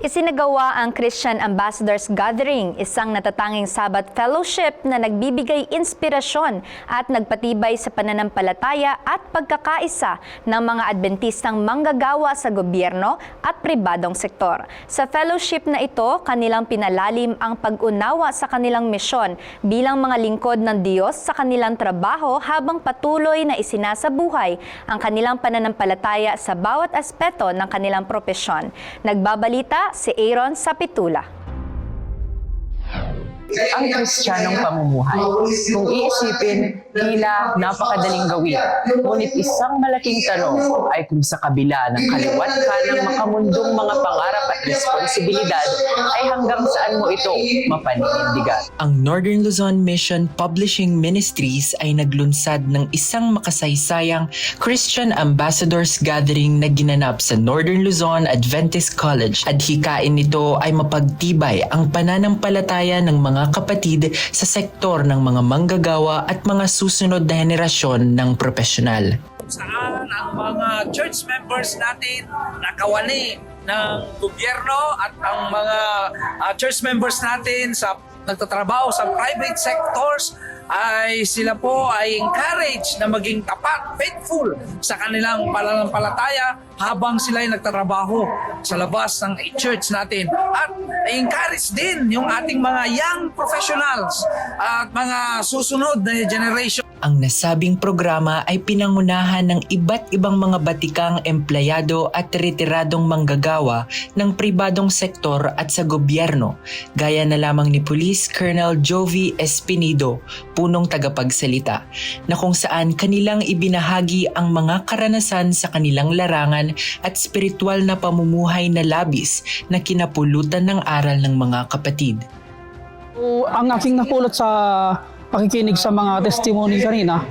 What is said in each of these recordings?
Isinagawa ang Christian Ambassadors Gathering, isang natatanging Sabbath fellowship na nagbibigay inspirasyon at nagpatibay sa pananampalataya at pagkakaisa ng mga Adventistang manggagawa sa gobyerno at pribadong sektor. Sa fellowship na ito, kanilang pinalalim ang pag-unawa sa kanilang misyon bilang mga lingkod ng Diyos sa kanilang trabaho habang patuloy na isinasabuhay ang kanilang pananampalataya sa bawat aspeto ng kanilang propesyon. Nagbabalita si Aaron Sapitula. Ang kristyanong pamumuhay. Kung iisipin, tila napakadaling gawin. Ngunit isang malaking tanong ay kung sa kabila ng kaliwat ka ng makamundong mga pangarap at responsibilidad ay hanggang saan mo ito mapaninindigan. Ang Northern Luzon Mission Publishing Ministries ay naglunsad ng isang makasaysayang Christian Ambassadors Gathering na ginanap sa Northern Luzon Adventist College. Adhikain nito ay mapagtibay ang pananampalataya ng mga kapatid sa sektor ng mga manggagawa at mga susunod na henerasyon ng profesional. saan ang mga church members natin nakawani ng gobyerno at ang mga ah, church members natin sa nagtatrabaho sa private sectors ay sila po ay encouraged na maging tapat, faithful sa kanilang pananampalataya habang sila ay nagtatrabaho sa labas ng church natin. At encourage din yung ating mga young professionals at mga susunod na generation Ang nasabing programa ay pinangunahan ng iba't ibang mga batikang empleyado at retiradong manggagawa ng pribadong sektor at sa gobyerno, gaya na lamang ni Police Colonel Jovi Espinido, punong tagapagsalita, na kung saan kanilang ibinahagi ang mga karanasan sa kanilang larangan at spiritual na pamumuhay na labis na kinapulutan ng aral ng mga kapatid. So, ang aking napulot sa pakikinig sa mga testimony kanina,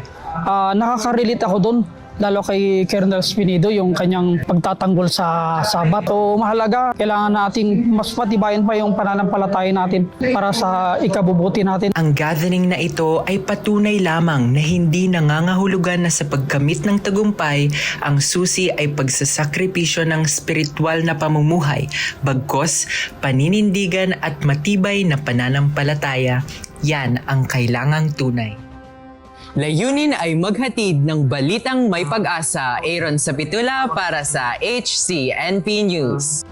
ah, nakaka-relate ako doon lalo kay Colonel Spinido yung kanyang pagtatanggol sa sabat. So mahalaga, kailangan nating mas patibayan pa yung pananampalataya natin para sa ikabubuti natin. Ang gathering na ito ay patunay lamang na hindi nangangahulugan na sa pagkamit ng tagumpay, ang susi ay pagsasakripisyo ng spiritual na pamumuhay, bagkos paninindigan at matibay na pananampalataya. Yan ang kailangang tunay. Layunin ay maghatid ng balitang may pag-asa. Aaron Sapitula para sa HCNP News.